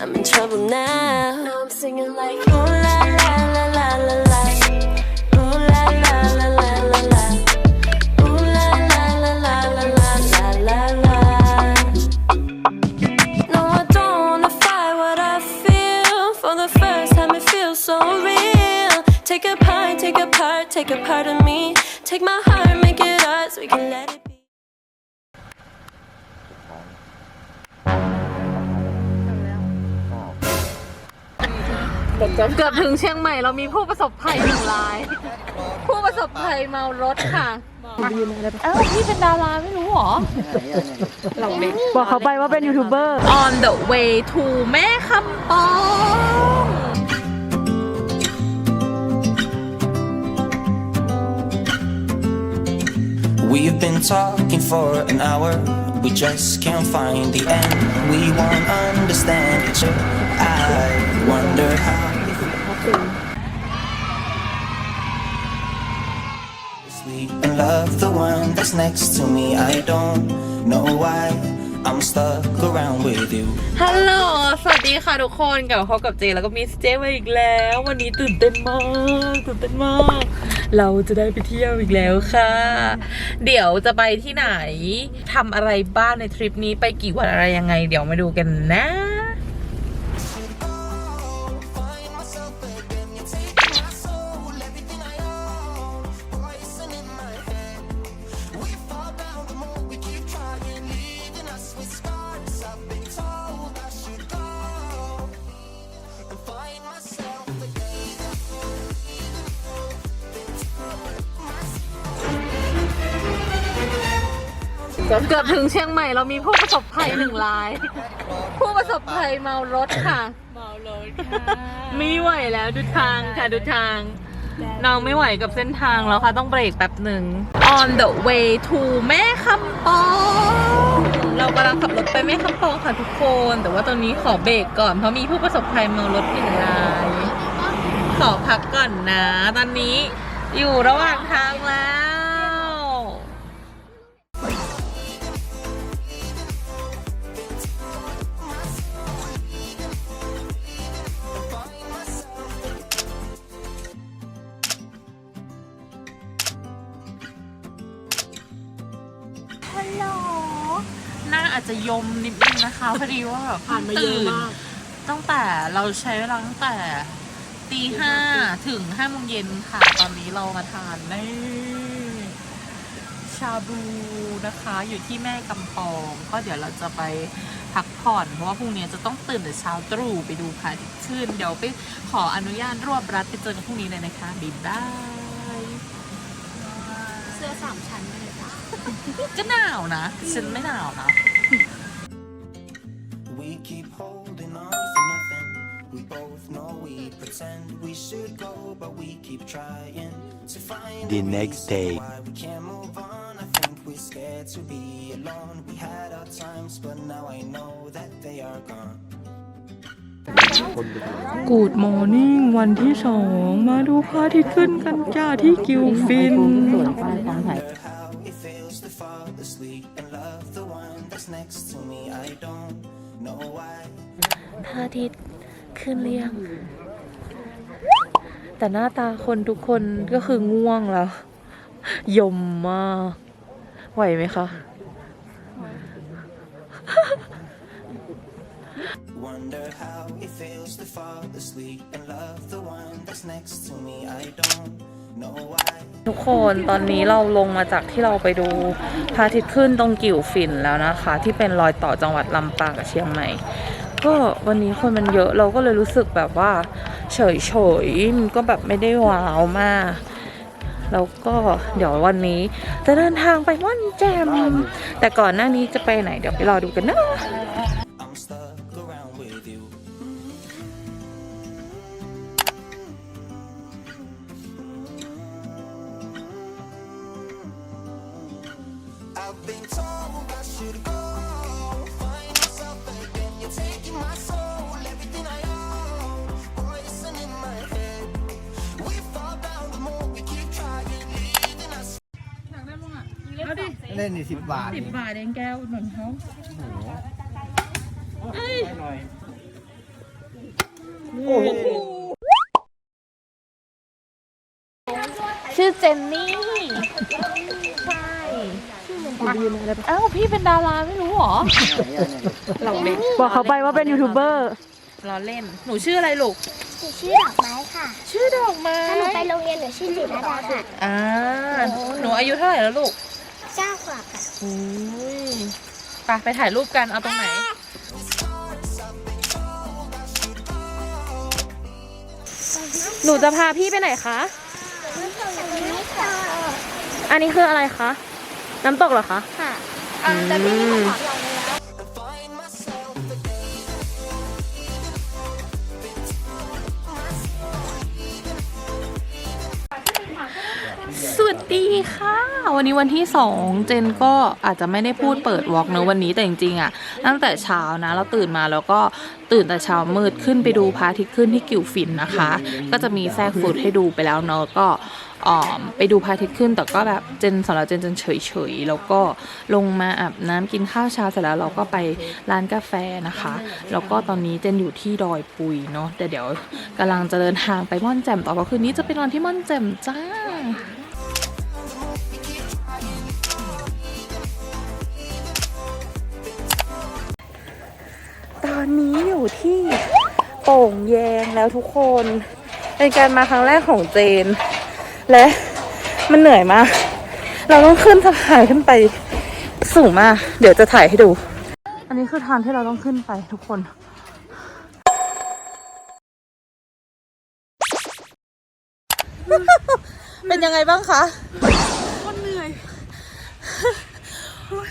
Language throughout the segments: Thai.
I'm in trouble now. Now I'm singing like ooh la la la la la la. Ooh la la la la la la. Ooh la la la la la la la la la. No, I don't wanna fight what I feel. For the first time, it feels so real. Take a part, take a part, take a part of me. Take my heart, make it ours. We can let it be. เกือบถึงเชียงใหม่เรามีผู้ประสบภัยหนึ่งราย ผู้ประสบภัยเมารถค่ะเอ้าพี่เป็นดาราไม่รู้หรอลองดิบอกเขาไปว่าเป็นยูทูบเบอร์ On the way to แม่คำปอง We've been talking for an hour. We just can't find the end. We won't understand each other. I wonder how. Sleep and love the one that's next to me. I don't know why I'm stuck around with you. ฮัลโหล สวัสดีค่ะทุกคนกลับมาพบกับเจแล้วก็มิสเจมาอีกแล้ว วันนี้ตื่นเต้นมาก ตื่นเต้นมาก เราจะได้ไปเที่ยวอีกแล้วค่ะ เดี๋ยวจะไปที่ไหนทำอะไรบ้างในทริปนี้ไปกี่วันอะไรยังไง เดี๋ยวมาดูกันนะ เกือบถึงเชียงใหม่เรามีผู้ประสบภัยหนึ่งราย ผู้ประสบภัยเมารถค่ะ เมารถค่ะไม่ไหวแล้วดูทางค่ะดูทางน้องไม่ไหวกับเส้นทางแล้วค่ะ ต้องเบรกแป๊บหนึ่ง On the way to แม่คำปองเรากำลังขับรถไปแม่คำปองค่ะทุกคน แต่ว่าตอนนี้ขอเบรกก่อน เพราะมีผู้ประสบภัยเมารถหนึ่งรายขอพักก่อนนะ ตอนนี้อยู่ระหว่างทางแล้ว จจะยมนิดนึงนะคะพอดีว่าแบบผ่านมาเยอะมาก ตั้งแต่เราใช้เวลาตั้งแต่ตีห้าถึงห้าโมงเย็นค่ะ ตอนนี้เรามาทานในชาบูนะคะ อยู่ที่แม่กำปอง ก็เดี๋ยวเราจะไปพักผ่อน เพราะว่าพรุ่งนี้จะต้องตื่นแต่เช้าตรู่ไปดูพระอาทิตย์ขึ้น เดี๋ยวไปขออนุญาตรวบรัดไปเจอกันพรุ่งนี้เลยนะคะบ๊ายบาย เสื้อสามชั้นไปเลยจ้ะก็หนาวนะ ฉันไม่หนาวนะ pretend we should go, but we keep trying to find The a next reason day. why we can't move on. I think we're scared to be alone. We had our times, but now I know that they are gone. กูดมอร์นิ่งวันที่สองมาดูพระอาทิตย์ขึ้นกันจ้าที่กิวฟิน Wonder how it feels to fall asleep and love the one that's next to me. I don't know why. พระอาทิตย์ขึ้นเรียง แต่หน้าตาคนทุกคนก็คือง่วงแล้ว ยมมากไหวไหมคะ Wonder how it feels to fall asleep and love the one that's next to me. I don't know why. ทุกคนตอนนี้เราลงมาจากที่เราไปดูพระอาทิตย์ขึ้นตรงกิ่วฝิ่นแล้วนะคะ ที่เป็นรอยต่อจังหวัดลำปางกับเชียงใหม่ ก็วันนี้คนมันเยอะเราก็เลยรู้สึกแบบว่า เฉยเฉยมันก็แบบไม่ได้ว้าวมาก แล้วก็เดี๋ยววันนี้จะเดินทางไปม่อนแจม แต่ก่อนหน้านี้จะไปไหนเดี๋ยวไปรอดูกันนะ been told เล่นนี่สิบบาทสิบบาทเองแก้วหนุนเขาชื่อเจนนี่ใช่อ้าวพี่เป็นดาราไม่รู้หรอเราเล่นบอกเขาไปว่าเป็นยูทูบเบอร์เราเล่น หนูชื่ออะไรลูกหนูชื่อดอกไม้ค่ะ ชื่อดอกไม้ถ้าหนูไปโรงเรียนหนูชื่อจิตรดาค่ะอ่าหนูอายุเท่าไหร่แล้วลูก เก้าขวบค่ะอุ้ยไปไปถ่ายรูปกันเอาตรงไหน หนูจะพาพี่ไปไหนคะ อันนี้คืออะไรคะ น้ำตกเหรอคะ ค่ะอืม Find ดีค่ะ วันนี้วันที่ 2 เจนก็อาจจะไม่ได้พูดเปิดวอล์กเนอะวันนี้แต่จริงๆอะตั้งแต่เช้านะ เราตื่นมาแล้วก็ตื่นแต่เช้ามืดขึ้นไปดูพระอาทิตย์ขึ้นที่กิวฟินนะคะ ก็จะมีแทรกฟุตให้ดูไปแล้วเนอะก็อ่อไปดูพระอาทิตย์ขึ้นแต่ก็แบบเจนสำหรับเจนเจนเฉยๆ แล้วก็ลงมาอาบน้ำกินข้าวเช้าเสร็จแล้วเราก็ไปร้านกาแฟนะคะ แล้วก็ตอนนี้เจนอยู่ที่ดอยปุยเนาะแต่เดี๋ยวกำลังจะเดินทางไปม่อนแจ่มต่อเพราะคืนนี้จะไปนอนที่ม่อนแจ่มจ้า ตอนนี้อยู่ที่โป่งแยงแล้วทุกคนเป็นการมาครั้งแรกของเจน และมันเหนื่อยมาก เราต้องขึ้นสะพานขึ้นไปสูงมาก เดี๋ยวจะถ่ายให้ดู อันนี้คือทางที่เราต้องขึ้นไปทุกคนเป็นยังไงบ้างคะคนเหนื่อย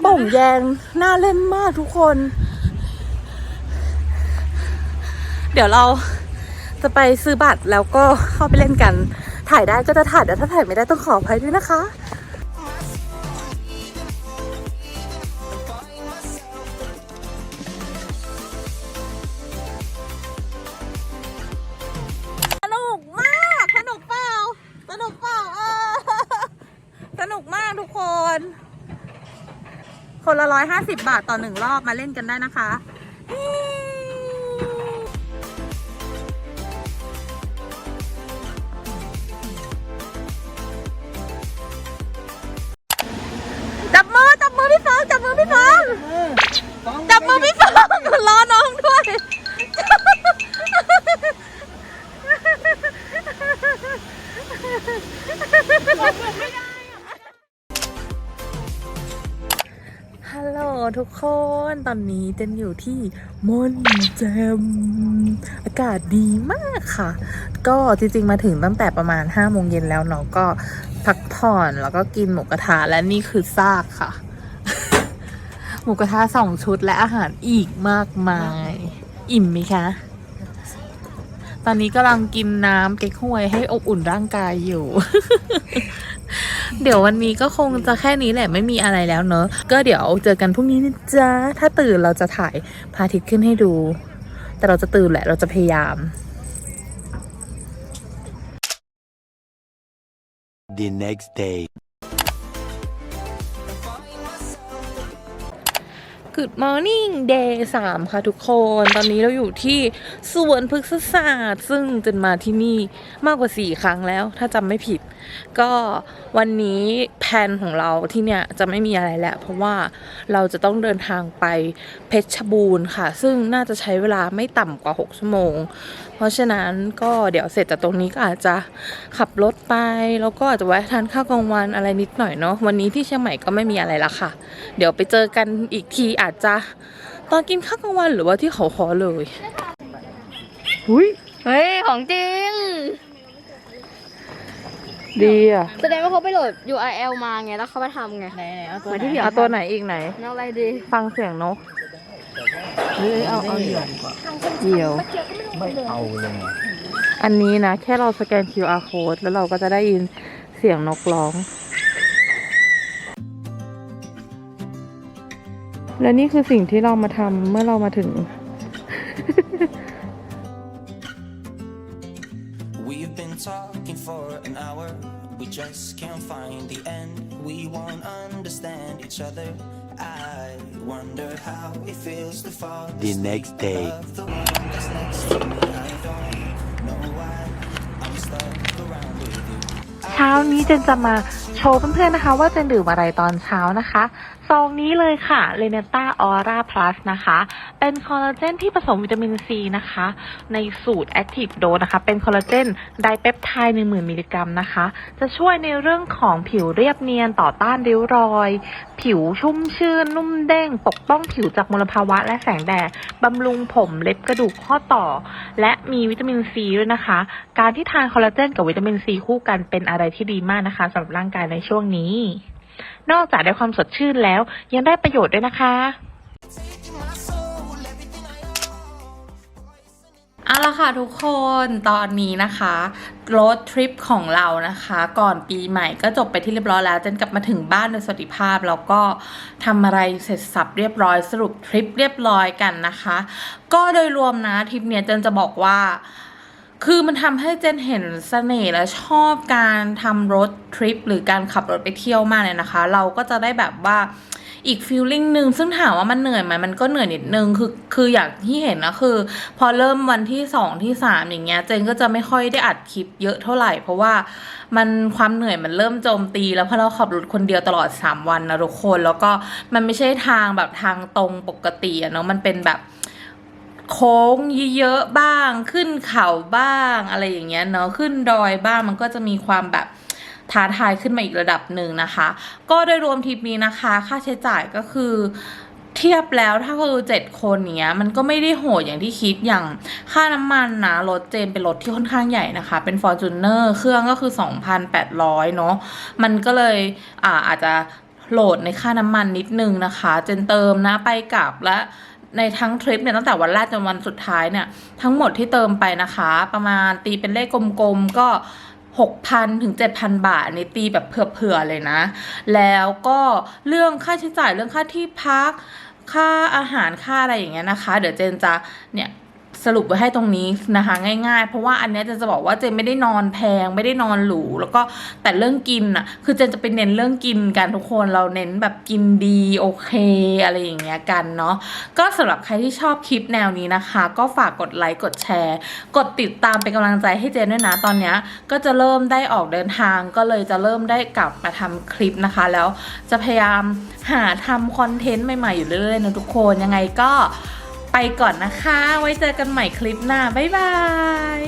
โป่งแยงน่าเล่นมากทุกคน เดี๋ยวเราจะไปซื้อบัตรแล้วก็เข้าไปเล่นกัน ถ่ายได้ก็จะถ่ายแต่ถ้าถ่ายไม่ได้ต้องขออภัยด้วยนะคะสนุกมากสนุกเปล่าสนุกเปล่าเออสนุกมากทุกคนคนละร้อยห้าสิบบาทต่อหนึ่งรอบมาเล่นกันได้นะคะ ตอนนี้เจนอยู่ที่มอนแจมอากาศดีมากค่ะ ก็จริงๆมาถึงตั้งแต่ประมาณ5โมงเย็นแล้วเนาะก็พักผ่อนแล้วก็กินหมูกระทะและนี่คือซากค่ะ หมูกระทะสองชุดและอาหารอีกมากมาย อิ่มไหมคะ ตอนนี้กำลังกินน้ำเก๊กฮวยให้อบอุ่นร่างกายอยู่ เดี๋ยววันนี้ก็คงจะแค่นี้แหละไม่มีอะไรแล้วเนอะ ก็เดี๋ยวเจอกันพรุ่งนี้นะจ๊ะ ถ้าตื่นเราจะถ่ายพระอาทิตย์ขึ้นให้ดู แต่เราจะตื่นแหละเราจะพยายาม The next day. Good morning day 3 ค่ะทุกคน ตอนนี้เราอยู่ที่สวนพฤกษศาสตร์ ซึ่งจนมาที่นี่มากกว่า 4 ครั้งแล้ว ถ้าจำไม่ผิด ก็วันนี้แผนของเราที่เนี่ยจะไม่มีอะไรแล้ว เพราะว่าเราจะต้องเดินทางไปเพชรบูรณ์ค่ะ ซึ่งน่าจะใช้เวลาไม่ต่ำกว่า 6 ชั่วโมง เพราะฉะนั้นก็เดี๋ยวเสร็จจากตรงนี้ก็อาจจะขับรถไป แล้วก็อาจจะแวะทานข้าวกลางวันอะไรนิดหน่อยเนาะ วันนี้ที่เชียงใหม่ก็ไม่มีอะไรละค่ะ เดี๋ยวไปเจอกันอีกทีอาจจะตอนกินข้าวกลางวันหรือว่าที่เขาคอเลยเฮ้ย ของจริง ดีอะแสดงว่าเขาไปโหลด URL มาไง แล้วเขาไปทำไงไหนๆเอาตัวเหมือนไหนที่พี่เอาตัวไหนอีกไหน นอกอะไรดี ฟังเสียงนกหรือเอาเอาเดี่ยวเดี่ยวอันนี้นะ แค่เราสแกน QR code แล้วเราก็จะได้ยินเสียงนกร้อง และนี่คือสิ่งที่เรามาทำเมื่อเรามาถึง We've been talking for an hour We just can't find the end We won't understand each other I wonder how it feels to fall The next day of the one that's next to me I don't know why I'm stuck around with you เช้านี้เจนจะมา โชว์เพื่อนๆนะคะว่าจะดื่มอะไรตอนเช้านะคะ ซองนี้เลยค่ะเลเนต้าออร่าพลัสนะคะ เป็นคอลลาเจนที่ผสมวิตามินซีนะคะ ในสูตร Active Dose นะคะ เป็นคอลลาเจนไดเปปไทด์10,000 มิลลิกรัมนะคะ จะช่วยในเรื่องของผิวเรียบเนียนต่อต้านริ้วรอย ผิวชุ่มชื่น นุ่มเด้ง ปกป้องผิวจากมลภาวะและแสงแดด บำรุงผมเล็บกระดูกข้อต่อ และมีวิตามินซีด้วยนะคะ การที่ทานคอลลาเจนกับวิตามินซีคู่กันเป็นอะไรที่ดีมากนะคะสำหรับร่างกายในช่วงนี้ นอกจากได้ความสดชื่นแล้วยังได้ประโยชน์ด้วยนะคะ เอาละค่ะทุกคนตอนนี้นะคะรถทริปของเรานะคะ ก่อนปีใหม่ก็จบไปที่เรียบร้อยแล้วเจนกลับมาถึงบ้านโดยสวัสดิภาพ แล้วก็ทำอะไรเสร็จสับเรียบร้อยสรุปทริปเรียบร้อยกันนะคะ ก็โดยรวมนะทริปเนี้ยเจนจะบอกว่าคือมันทำให้เจนเห็นเสน่ห์และชอบการทำรถทริปหรือการขับรถไปเที่ยวมากเลยนะคะ เราก็จะได้แบบว่า อีกฟีลลิ่งหนึ่งซึ่งถามว่ามันเหนื่อยไหมมันก็เหนื่อยนิดนึงคือคืออย่างที่เห็นนะคือ พอเริ่มวันที่สองที่สามอย่างเงี้ยเจนก็จะไม่ค่อยได้อัดคลิปเยอะเท่าไหร่ เพราะว่ามันความเหนื่อยมันเริ่มโจมตี แล้วเพราะเราขับรถคนเดียวตลอด3วันนะทุกคนแล้วก็มันไม่ใช่ทางแบบทางตรงปกติอะเนาะมันเป็นแบบโค้งเยอะๆบ้างขึ้นเขาบ้างอะไรอย่างเงี้ยเนาะขึ้นดอยบ้างมันก็จะมีความแบบ ท้าทายขึ้นมาอีกระดับหนึ่งนะคะ ก็โดยรวมทริปนี้นะคะ ค่าใช้จ่ายก็คือเทียบแล้วถ้าคือเจ็ดคนเนี้ยมันก็ไม่ได้โหดอย่างที่คิดอย่างค่าน้ำมันนะรถเจนเป็นรถที่ค่อนข้างใหญ่นะคะ เป็น f o r t u n e r เครื่องก็คือ 2,800 เนาะมันก็เลยอ่าอาจจะโหลดในค่าน้ำมันนิดนึงนะคะ เจนเติมนะไปกลับและในทั้งทริปเนี่ยตั้งแต่วันแรกจนวันสุดท้ายเนี่ยทั้งหมดที่เติมไปนะคะ ประมาณตีเป็นเลขกลมๆก็ 6,000 ถึง 7,000 บาทในตีแบบเผื่อๆเลยนะ แล้วก็เรื่องค่าใช้จ่ายเรื่องค่าที่พัก ค่าอาหารค่าอะไรอย่างเงี้ยนะคะ เดี๋ยวเจนจะเนี่ย สรุปไว้ให้ตรงนี้นะคะ ง่าย ๆ เพราะว่าอันนี้เจนจะบอกว่าเจนไม่ได้นอนแพงไม่ได้นอนหรูแล้วก็แต่เรื่องกินอะคือเจนจะไปเน้นเรื่องกินกันทุกคนเราเน้นแบบกินดีโอเคอะไรอย่างเงี้ยกันเนาะก็สำหรับใครที่ชอบคลิปแนวนี้นะคะ ก็ฝากกดไลค์กดแชร์ กดติดตามเป็นกำลังใจให้เจนด้วยนะตอนเนี้ยก็จะเริ่มได้ออกเดินทาง ก็เลยจะเริ่มได้กลับมาทำคลิปนะคะ แล้วจะพยายามหาทำคอนเทนต์ใหม่ๆอยู่เรื่อยๆนะทุกคนยังไงก็ ไปก่อนนะคะ ไว้เจอกันใหม่คลิปหน้า บ๊ายบาย